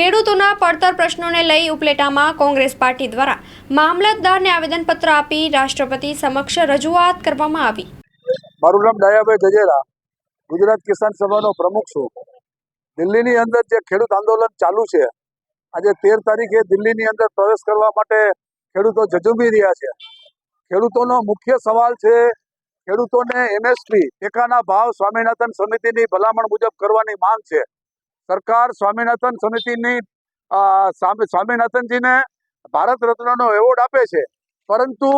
ખેડૂતોના પડતર પ્રશ્નોને લઈ ઉપલેટામાં કોંગ્રેસ પાર્ટી દ્વારા મામલતદારને આવેદનપત્ર આપી રાષ્ટ્રપતિ સમક્ષ રજૂઆત કરવામાં આવી. મારું નામ ડાયાભાઈ ગજેરા ગુજરાત કિસાન સભાનો પ્રમુખ છું. દિલ્હીની અંદર જે ખેડૂત આંદોલન ચાલુ છે, આજે તેર તારીખે દિલ્હીની અંદર પ્રવેશ કરવા માટે ખેડૂતો જજુમી રહ્યા છે. ખેડૂતોનો મુખ્ય સવાલ છે, ખેડૂતોને એમએસપી, ટેકાના ભાવ સ્વામિનાથન સમિતિની ભલામણ મુજબ કરવાની માંગ છે. સરકાર સ્વામિનાથન સમિતિની સ્વામિનાથનજીને ભારત રત્નનો એવોર્ડ આપે છે. પરંતુ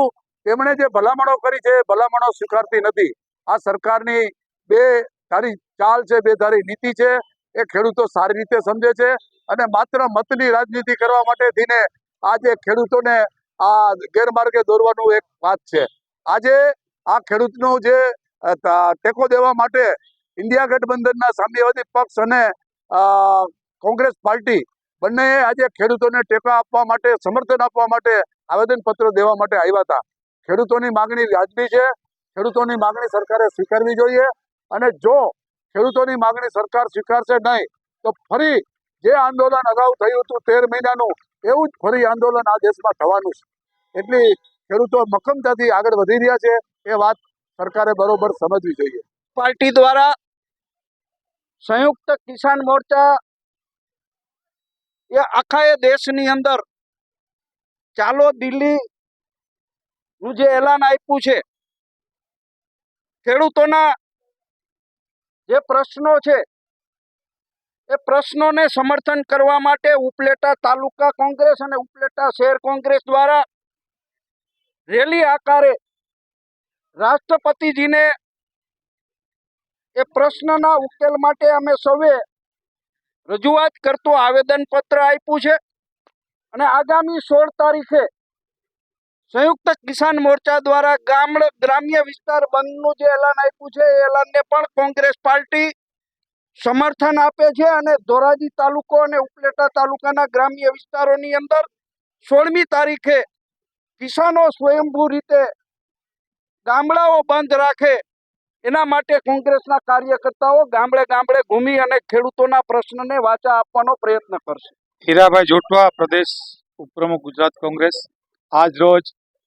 તેમણે જે ભલામણો કરી છે ભલામણો સ્વીકારતી નથી. આ સરકારની બે ધારી ચાલ છે, બે ધારી નીતિ છે. એ ખેડૂતો સારી રીતે સમજે છે અને માત્ર મતની રાજનીતિ કરવા માટે થઈને આજે ખેડૂતોને આ ગેરમાર્ગે દોરવાનું એક વાત છે. આજે આ ખેડૂતનું જે ટેકો દેવા માટે ઇન્ડિયા ગઠબંધનના સામ્યવાદી પક્ષ અને કોંગ્રેસ પાર્ટી બંનેએ આજે ખેડૂતોને ટેકા આપવા માટે, સમર્થન આપવા માટે આવેદનપત્ર દેવા માટે આવ્યા હતા. ખેડૂતોની માગણી વ્યાજબી છે. ખેડૂતોની માગણી સરકારે સ્વીકારવી જોઈએ અને જો ખેડૂતોની માગણી સરકાર સ્વીકારશે નહીં, તો ફરી જે આંદોલન અગાઉ થયું હતું તેર મહિનાનું, એવું જ ફરી આંદોલન આ દેશમાં થવાનું છે. એટલી ખેડૂતો મક્કમતાથી આગળ વધી રહ્યા છે, એ વાત સરકારે બરોબર સમજવી જોઈએ. પાર્ટી દ્વારા સંયુક્ત કિસાન મોરચા એ આખા એ દેશની અંદર ચાલો દિલ્હી નું જે એલાન આપ્યું છે, ખેડૂતોના જે પ્રશ્નો છે, એ પ્રશ્નોને સમર્થન કરવા માટે ઉપલેટા તાલુકા કોંગ્રેસ અને ઉપલેટા શહેર કોંગ્રેસ દ્વારા રેલી આકારે રાષ્ટ્રપતિજીને એ પ્રશ્નના ઉકેલ માટે અમે સૌએ રજૂઆત કરતું આવેદન પત્ર આપ્યું છે અને આગામી સોળ તારીખે સંયુક્ત કિસાન મોરચા દ્વારા ગામડ ગ્રામ્ય વિસ્તાર બંધનું જે એલાન આપ્યું છે, એ એલાનને પણ કોંગ્રેસ પાર્ટી સમર્થન આપે છે અને ધોરાજી તાલુકો અને ઉપલેટા તાલુકાના ગ્રામ્ય વિસ્તારોની અંદર સોળમી તારીખે કિસાનો સ્વયંભૂ રીતે ગામડાઓ બંધ રાખે એના માટે કોંગ્રેસના કાર્યકર્તાઓ ગામડે ગામડે ઘૂમી અને ખેડૂતોના પ્રશ્નને વાચા આપવાનો પ્રયત્ન કરશે. હીરાભાઈ જોટવા પ્રદેશ ઉપપ્રમુખ ગુજરાત કોંગ્રેસ. આજ રોજ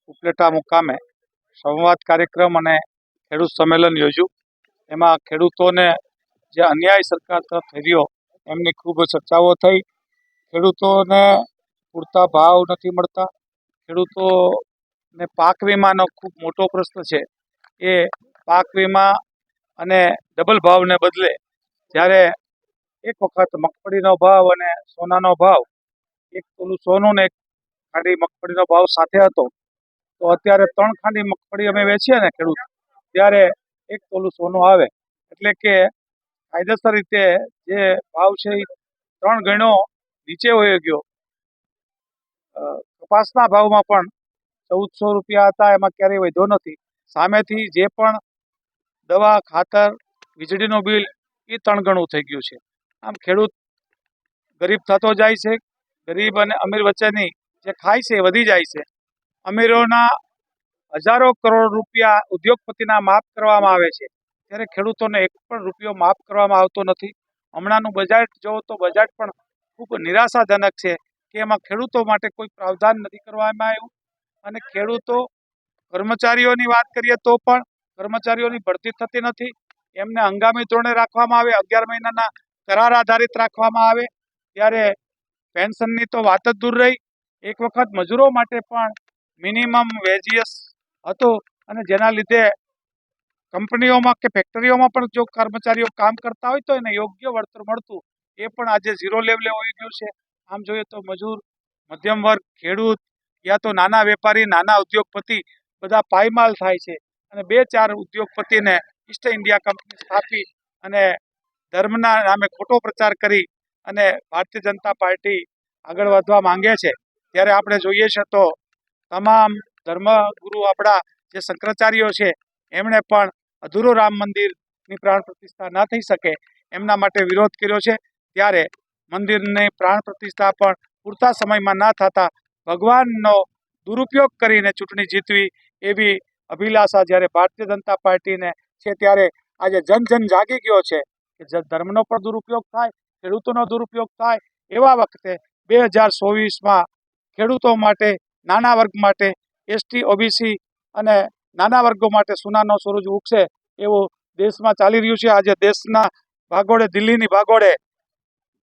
ઉપલેટા મુકામે સંવાદ કાર્યક્રમ અને ખેડૂત સંમેલન યોજ્યું. એમાં ખેડૂતોને જે અન્યાય સરકાર તરફ થઈ એમની ખૂબ ચર્ચાઓ થઈ. ખેડૂતોને પૂરતા ભાવ નથી મળતા. ખેડૂતોને પાક વીમાનો ખૂબ મોટો પ્રશ્ન છે. એ પાક વીમા અને ડબલ ભાવને બદલે જ્યારે એક વખત મગફળીનો ભાવ અને સોનાનો ભાવ, એક પેલું સોનું ને એક ખાંડી મગફળીનો ભાવ સાથે હતો, તો અત્યારે ત્રણ ખાંડી મગફળી અમે વેચીએ ને ખેડૂત, ત્યારે એક તોલું સોનું આવે. એટલે કે કાયદેસર રીતે જે ભાવ છે એ ત્રણ ગણો નીચે વયો ગયો. કપાસના ભાવમાં પણ ચૌદસો રૂપિયા હતા, એમાં ક્યારેય વધ્યો નથી. સામેથી જે પણ દવા, ખાતર, વીજળીનું બિલ એ ત્રણ ગણું થઈ ગયું છે. આમ ખેડૂત ગરીબ થતો જાય છે, ગરીબ અને અમીર વચ્ચેની જે ખાય છે એ વધી જાય છે. અમીરોના હજારો કરોડ રૂપિયા ઉદ્યોગપતિના માફ કરવામાં આવે છે. ત્યારે ખેડૂતોને એક પણ રૂપિયો માફ કરવામાં આવતો નથી. હમણાંનું બજેટ જોવો તો બજેટ પણ ખૂબ નિરાશાજનક છે કે એમાં ખેડૂતો માટે કોઈ પ્રાવધાન નથી કરવામાં આવ્યું. અને ખેડૂતો કર્મચારીઓની વાત કરીએ તો પણ કર્મચારીઓની ભરતી થતી નથી. એમને હંગામી ધોરણે રાખવામાં આવે, અગિયાર મહિનાના કરાર આધારિત રાખવામાં આવે. ત્યારે પેન્શનની તો વાત જ દૂર રહી. એક વખત મજૂરો માટે પણ મિનિમમ વેજીએસ હતો અને જેના લીધે કંપનીઓમાં કે ફેક્ટરીઓમાં પણ જો કર્મચારીઓ કામ કરતા હોય તો એને યોગ્ય વળતર મળતું. એ પણ આજે ઝીરો લેવલે હોઈ ગયું છે. આમ જોઈએ તો મજૂર મધ્યમ વર્ગ ખેડૂત યા તો નાના વેપારી, નાના ઉદ્યોગપતિ બધા પાયમાલ થાય છે. અને બે ચાર ઉદ્યોગપતિને ઈસ્ટ ઇન્ડિયા કંપની સ્થાપી અને ધર્મના નામે ખોટો પ્રચાર કરી અને ભારતીય જનતા પાર્ટી આગળ વધવા માંગે છે. ત્યારે આપણે જોઈએ છે તો તમામ ધર્મગુરુ આપણા જે શંકરાચાર્યો છે, એમણે પણ અધૂરો રામ મંદિરની પ્રાણ પ્રતિષ્ઠા ન થઈ શકે એમના માટે વિરોધ કર્યો છે. ત્યારે મંદિરની પ્રાણ પ્રતિષ્ઠા પણ પૂરતા સમયમાં ન થતા ભગવાનનો દુરુપયોગ કરીને ચૂંટણી જીતવી એવી અભિલાષા જ્યારે ભારતીય જનતા પાર્ટીને છે ત્યારે આજે જન જન જાગી ગયો છે કે ધર્મનો પણ દુરુપયોગ થાય, ખેડૂતોનો દુરુપયોગ થાય, એવા વખતે બે હજાર ચોવીસમાં ખેડૂતો માટે, નાના વર્ગ માટે એસટી ઓબીસી અને નાના વર્ગો માટે સોનાનો સૂરજ ઉગશે એવું દેશમાં ચાલી રહ્યું છે. આજે દેશના ભાગોળે, દિલ્હીની ભાગોળે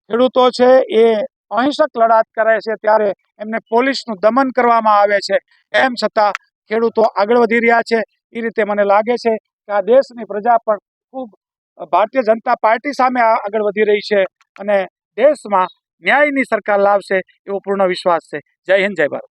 ખેડૂતો છે એ અહિંસક લડાત કરે છે ત્યારે એમને પોલીસનું દમન કરવામાં આવે છે. એમ છતાં ખેડૂતો આગળ વધી રહ્યા છે. એ રીતે મને લાગે છે કે આ દેશની પ્રજા પણ ખૂબ ભારતીય જનતા પાર્ટી સામે આગળ વધી રહી છે અને દેશમાં ન્યાયની સરકાર લાવશે એવો પૂર્ણ વિશ્વાસ છે. જય હિન્દ, જય ભારત.